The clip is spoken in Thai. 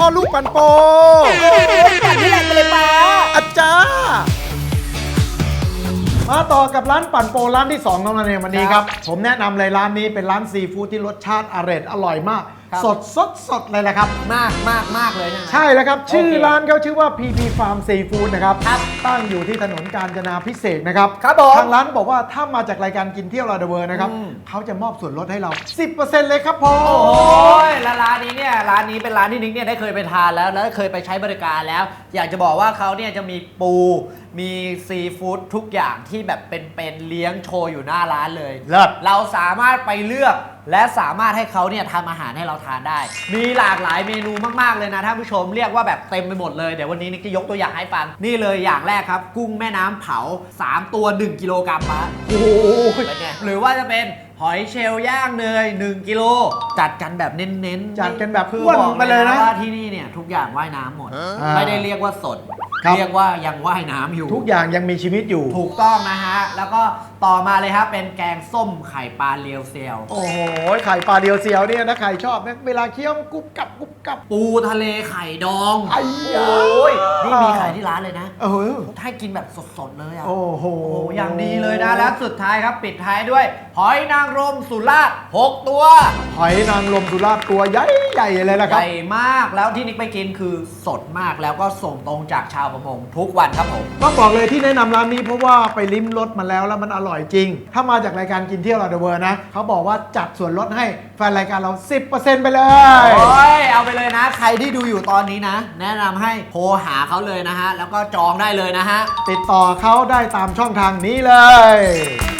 พ่อลูกปันโปแบบนี้แหละไปเลยป้าอาจารย์มาต่อกับร้านปั่นโปร้านที่2ของเราในวันนี้ครับ ผมแนะนำเลยร้านนี้เป็นร้านซีฟู้ดที่รสชาติอร่อยอร่อยมากครับสดสดสดเลยแหละครับ มากมากมากเลยนะใช่แล้วครับ ชื่อโอเคร้านเขาชื่อว่า PP Farm Seafood นะครับครับตั้งอยู่ที่ถนนกาญจนาพิเศษกนะครับครับผมทางร้านบอกว่าถ้ามาจากรายการกินเที่ยวลาเดเวอร์นะครับอืมเขาจะมอบส่วนลดให้เรา 10%เลยครับผมโอ้ยแล้วร้านนี้เนี่ย ร้านนี้เป็นร้านที่นิกเนี่ยได้เคยไปทานแล้วแล้วเคยไปใช้บริการแล้ว อยากจะบอกว่าเขาเนี่ยจะมีปูมีซีฟู้ดทุกอย่างที่แบบเป็นๆเลี้ยงโชว์อยู่หน้าร้านเลย เลิศ เราสามารถไปเลือกและสามารถให้เขาเนี่ยทำอาหารให้เราทานได้ มีหลากหลายเมนูมากๆเลยนะท่านผู้ชมเรียกว่าแบบเต็มไปหมดเลยเดี๋ยววันนี้นิกจะยกตัวอย่างให้ฟัง นี่เลยอย่างแรกครับ กุ้งแม่น้ำเผา 3 ตัว 1 กิโลกรัมปะโอ้โหเป็นไงหรือว่าจะเป็นหอยเชลล์ย่างเนย1กิโลจัดกันแบบเน้นๆจัดกันแบบคืออ้วนบอกไปเลยนะ ว่าที่นี่เนี่ยทุกอย่างว่ายน้ำหมดอ่าไม่ได้เรียกว่าสด ครับ เรียกว่ายังว่ายน้ำอยู่ ทุกอย่างยังมีชีวิตอยู่ ถูกต้องนะฮะ แล้วก็ ต่อมาเลยครับเป็นแกงส้มไข่ปลาเรียวเซลโอ้โห ไข่ปลาเดียวเสียวเนี่ยนะใครชอบนะเวลาเคี้ยวกรุบกรับกรุบกรับปูทะเลไข่ดอง ไอ้ยาโอ้ยนี่มีขายที่ร้านเลยนะเออให้กินแบบสดๆเลยอะ โอ้โหโอ้อย่างดีเลยนะ แล้วสุดท้ายครับปิดท้ายด้วย หอยนางรมสุราษฎร์6ตัว หอยนางรมสุราษฎร์ตัวใหญ่ใหญ่เลยละใหครับ ญ่มากแล้วที่นิกไปกินคือสดมากแล้วก็ส่งตรงจากชาวประมงทุกวันครับผม ต้องบอกเลยที่แนะนำร้านนี้เพราะว่าไปลิ้มรสมาแล้วแล้วมันอร่อยจริง ถ้ามาจากรายการกินเที่ยวลาเดเวอร์นะเขาบอกว่าจัดส่วนลดให้แฟนรายการเรา 10%ไปเลย โอ้ยเอาไปเลยนะ ใครที่ดูอยู่ตอนนี้นะ แนะนำให้โทรหาเขาเลยนะฮะ แล้วก็จองได้เลยนะฮะ ติดต่อเขาได้ตามช่องทางนี้เลยอ